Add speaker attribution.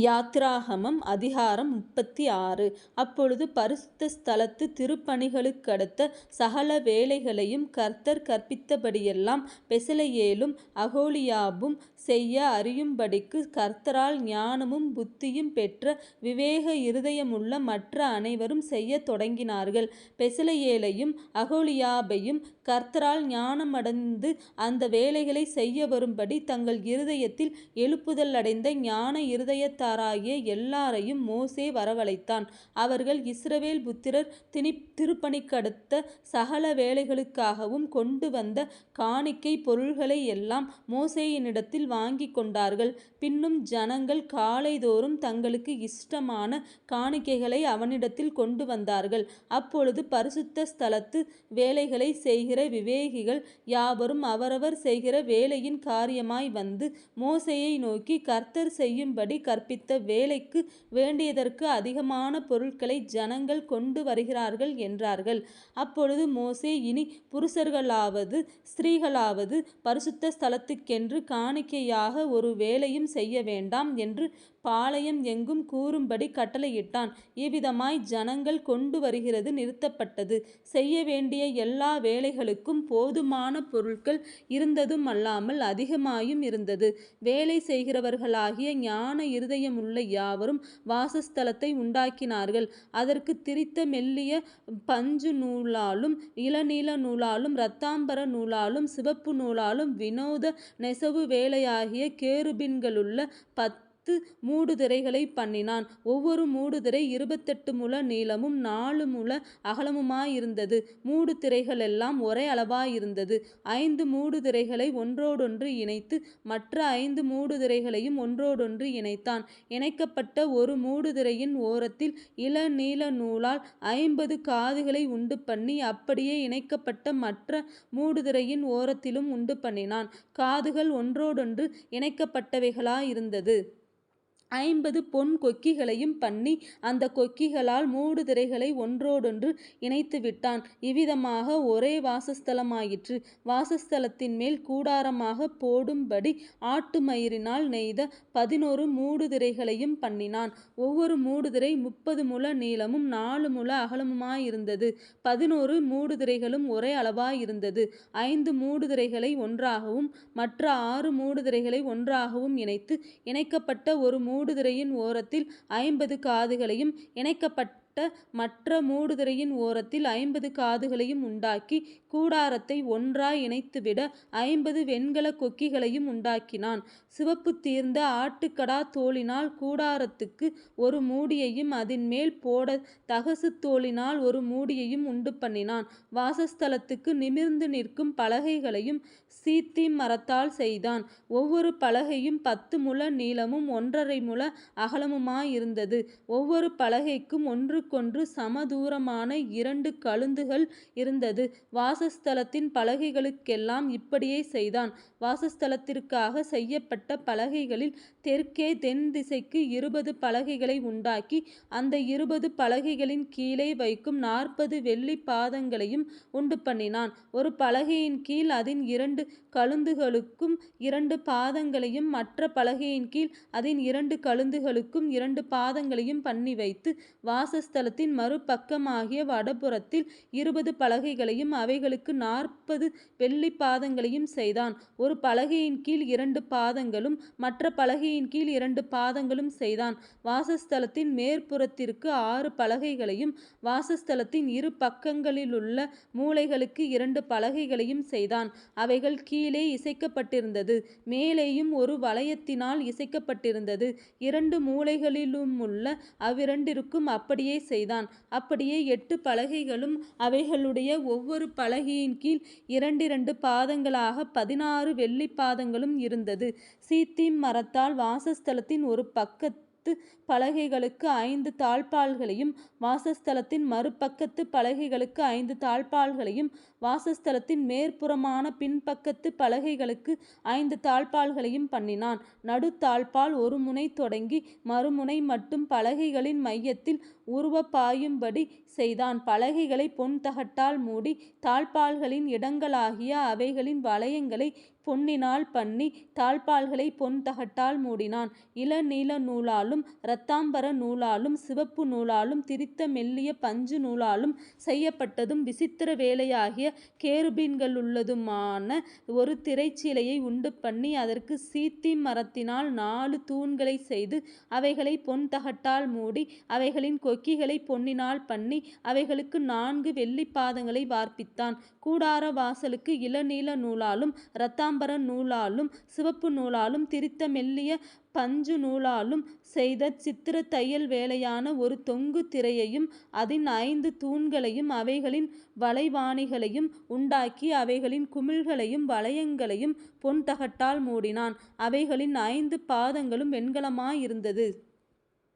Speaker 1: யாத்ராகமம் அதிகாரம் முப்பத்தி ஆறு அப்பொழுது பரிசுத்த ஸ்தலத்து திருப்பணிகளுக்கடுத்த சகல வேலைகளையும் கர்த்தர் கற்பித்தபடியெல்லாம் பெசலையேலும் அகோலியாபும் செய்ய அறியும்படிக்கு கர்த்தரால் ஞானமும் புத்தியும் பெற்ற விவேக இருதயமுள்ள மற்ற அனைவரும் செய்யத் தொடங்கினார்கள். பெசலையேலையும் அகோலியாபையும் கர்த்தரால் ஞானமடைந்து அந்த வேலைகளை செய்ய வரும்படி தங்கள் இருதயத்தில் எழுப்புதல் அடைந்த ஞான இருதயத்தாராகிய எல்லாரையும் மோசே வரவழைத்தான். அவர்கள் இஸ்ரவேல் புத்திரர் திருப்பணிக்கடுத்த சகல வேலைகளுக்காகவும் கொண்டு வந்த காணிக்கை பொருள்களை எல்லாம் மோசேயினிடத்தில் வாங்கிக் கொண்டார்கள். பின்னும் ஜனங்கள் காலைதோறும் தங்களுக்கு இஷ்டமான காணிக்கைகளை அவனிடத்தில் கொண்டு வந்தார்கள் அப்பொழுது பரிசுத்த ஸ்தலத்து வேலைகளை செய்கிற விவேகிகள் யாவரும் அவரவர் செய்கிற வேலையின் காரியமாய் வந்து மோசையை நோக்கி கர்த்தர் செய்யும்படி கற்பித்த வேலைக்கு வேண்டியதற்கு அதிகமான பொருட்களை ஜனங்கள் கொண்டு வருகிறார்கள் என்றார்கள். அப்பொழுது மோசே இனி புருஷர்களாவது ஸ்திரீகளாவது பரிசுத்த ஸ்தலத்துக்கென்று காணிக்கையாக ஒரு வேலையும் செய்ய வேண்டாம் என்று பாளையம் எங்கும் கூறும்படி கட்டளையிட்டான். இவ்விதமாய் ஜனங்கள் கொண்டு வருகிறது நிறுத்தப்பட்டது. செய்ய வேண்டிய எல்லா வேலைகளுக்கும் போதுமான பொருள்கள் இருந்ததுமல்லாமல் அதிகமாயும் இருந்தது. வேலை செய்கிறவர்களாகிய ஞான இருதயமுள்ள யாவரும் வாசஸ்தலத்தை உண்டாக்கினார்கள். அதற்கு திரித்த மெல்லிய பஞ்சு நூலாலும் இளநீல நூலாலும் இரத்தாம்பர நூலாலும் சிவப்பு நூலாலும் வினோத நெசவு வேலையாகிய கேருபின்களுள்ள பத்து பத்து மூடுதிரைகளைப் பண்ணினான். ஒவ்வொரு மூடுதிரை இருபத்தெட்டு முழ நீளமும் நாலு முள அகலமுமாயிருந்தது. மூடுதிரைகளெல்லாம் ஒரே அளவாயிருந்தது. ஐந்து மூடுதிரைகளை ஒன்றோடொன்று இணைத்து மற்ற ஐந்து மூடுதிரைகளையும் ஒன்றோடொன்று இணைத்தான். இணைக்கப்பட்ட ஒரு மூடுதிரையின் ஓரத்தில் இளநீல நூலால் ஐம்பது காதுகளை உண்டு பண்ணி அப்படியே இணைக்கப்பட்ட மற்ற மூடுதிரையின் ஓரத்திலும் உண்டு பண்ணினான் காதுகள் ஒன்றோடொன்று இணைக்கப்பட்டவைகளாயிருந்தது. ஐம்பது பொன் கொக்கிகளையும் பண்ணி அந்த கொக்கிகளால் மூடுதிரைகளை ஒன்றோடொன்று இணைத்து விட்டான் இவ்விதமாக ஒரே வாசஸ்தலமாயிற்று. வாசஸ்தலத்தின்மேல் கூடாரமாக போடும்படி ஆட்டுமயிரினால் நெய்த பதினொரு மூடுதிரைகளையும் பண்ணினான். ஒவ்வொரு மூடுதிரை முப்பது முழ நீளமும் நாலு முழ அகலமுமாயிருந்தது. பதினொரு மூடுதிரைகளும் ஒரே அளவாயிருந்தது. ஐந்து மூடுதிரைகளை ஒன்றாகவும் மற்ற ஆறு மூடுதிரைகளை ஒன்றாகவும் இணைத்து இணைக்கப்பட்ட ஒரு மூடுதிரையின் ஓரத்தில் ஐம்பது காதுகளையும் இணைக்கப்பட்ட மற்ற மூடுதிரையின் ஓரத்தில் ஐம்பது காதுகளையும் உண்டாக்கி கூடாரத்தை ஒன்றாய் இணைத்துவிட ஐம்பது வெண்கல கொக்கிகளையும் உண்டாக்கினான். சிவப்பு தீர்ந்த ஆட்டுக்கடாத் தோளினால் கூடாரத்துக்கு ஒரு மூடியையும் அதின்மேல் போட தகசுத் தோளினால் ஒரு மூடியையும் உண்டு பண்ணினான் வாசஸ்தலத்துக்கு நிமிர்ந்து நிற்கும் பலகைகளையும் சீத்தி மரத்தால் செய்தான். ஒவ்வொரு பலகையும் பத்து முழ நீளமும் ஒன்றரை முழ அகலமுமாயிருந்தது. ஒவ்வொரு பலகைக்கும் ஒன்று ஒன்றுக்கொன்று சமதூரமான இரண்டு கழுந்துகள் இருந்தது. வாசஸ்தலத்தின் பலகைகளுக்கெல்லாம் இப்படியே செய்தான். வாசஸ்தலத்திற்காகச் செய்யப்பட்ட பலகைகளில் தெற்கே தென் திசைக்கு இருபது பலகைகளை உண்டாக்கி அந்த இருபது பலகைகளின் கீழே வைக்கும் நாற்பது வெள்ளிப் பாதங்களையும் உண்டுபண்ணினான். ஒரு பலகையின் கீழ் அதின் இரண்டு கழுந்துகளுக்கும் இரண்டு பாதங்களையும் மற்ற பலகையின் கீழ் அதின் இரண்டு கழுந்துகளுக்கும் இரண்டு பாதங்களையும் பண்ணி வைத்து வாசஸ்தலத்தின் மறுபக்கமாகிய வடபுறத்தில் இருபது பலகைகளையும் அவைகளுக்கு நாற்பது வெள்ளி பாதங்களையும் செய்தான். ஒரு பலகையின் கீழ் இரண்டு பாதங்களும் மற்ற பலகையின் கீழ் இரண்டு பாதங்களும் செய்தான். வாசஸ்தலத்தின் மேற்புறத்திற்கு ஆறு பலகைகளையும் வாசஸ்தலத்தின் இரு பக்கங்களிலுள்ள மூலைகளுக்கு இரண்டு பலகைகளையும் செய்தான். அவைகள் கீழே இசைக்கப்பட்டிருந்தது மேலேயும் ஒரு வளையத்தினால் இசைக்கப்பட்டிருந்தது. இரண்டு மூலைகளிலுமுள்ள அவ்விரண்டிற்கும் அப்படியே செய்தான். அப்படியே எட்டு பலகைகளும் அவைகளுடைய ஒவ்வொரு பலகையின் கீழ் இரண்டிரண்டு பாதங்களாக பதினாறு வெள்ளிப் பாதங்களும் இருந்தது. சீத்திம் மரத்தால் வாசஸ்தலத்தின் ஒரு பக்கத்து பலகைகளுக்கு ஐந்து தாழ்ப்பாள்களையும் வாசஸ்தலத்தின் மறுபக்கத்து பலகைகளுக்கு ஐந்து தாழ்ப்பாள்களையும் வாசஸ்தலத்தின் மேற்புறமான பின்பக்கத்து பலகைகளுக்கு ஐந்து தாழ்ப்பாள்களையும் பண்ணினான். நடுத்தாழ்ப்பாள் ஒரு முனை தொடங்கி மறுமுனை மட்டும் பலகைகளின் மையத்தில் உருவ பாயும்படி செய்தான். பலகைகளை பொன் தகட்டால் மூடி தாழ்பால்களின் இடங்களாகிய அவைகளின் வளையங்களை பொன்னினால் பண்ணி தாழ்பால்களை பொன் தகட்டால் மூடினான். இளநீல நூலாலும் இரத்தாம்பர நூலாலும் சிவப்பு நூலாலும் திரித்த மெல்லிய பஞ்சு நூலாலும் செய்யப்பட்டதும் விசித்திர வேலையாகிய கேருபீன்களுள்ளதுமான ஒரு திரைச்சீலையை உண்டு பண்ணி அதற்கு சீத்தி மரத்தினால் நாலு தூண்களைச் செய்து அவைகளை பொன் தகட்டால் மூடி அவைகளின் கொக்கிகளைப் பொன்னினால் பண்ணி அவைகளுக்கு நான்கு வெள்ளி பாதங்களை வார்ப்பித்தான். கூடார வாசலுக்கு இளநீல நூலாலும் பீதாம்பர நூலாலும் சிவப்பு நூலாலும் திரித்த மெல்லிய பஞ்சு நூலாலும் செய்த சித்திர தையல் வேலையான ஒரு தொங்கு திரையையும் அதன் ஐந்து தூண்களையும் அவைகளின் வளைவாணிகளையும் உண்டாக்கி அவைகளின் குமிழ்களையும் வளையங்களையும் பொன் தகட்டால் மூடினான். அவைகளின் ஐந்து பாதங்களும் வெண்கலமாயிருந்தது.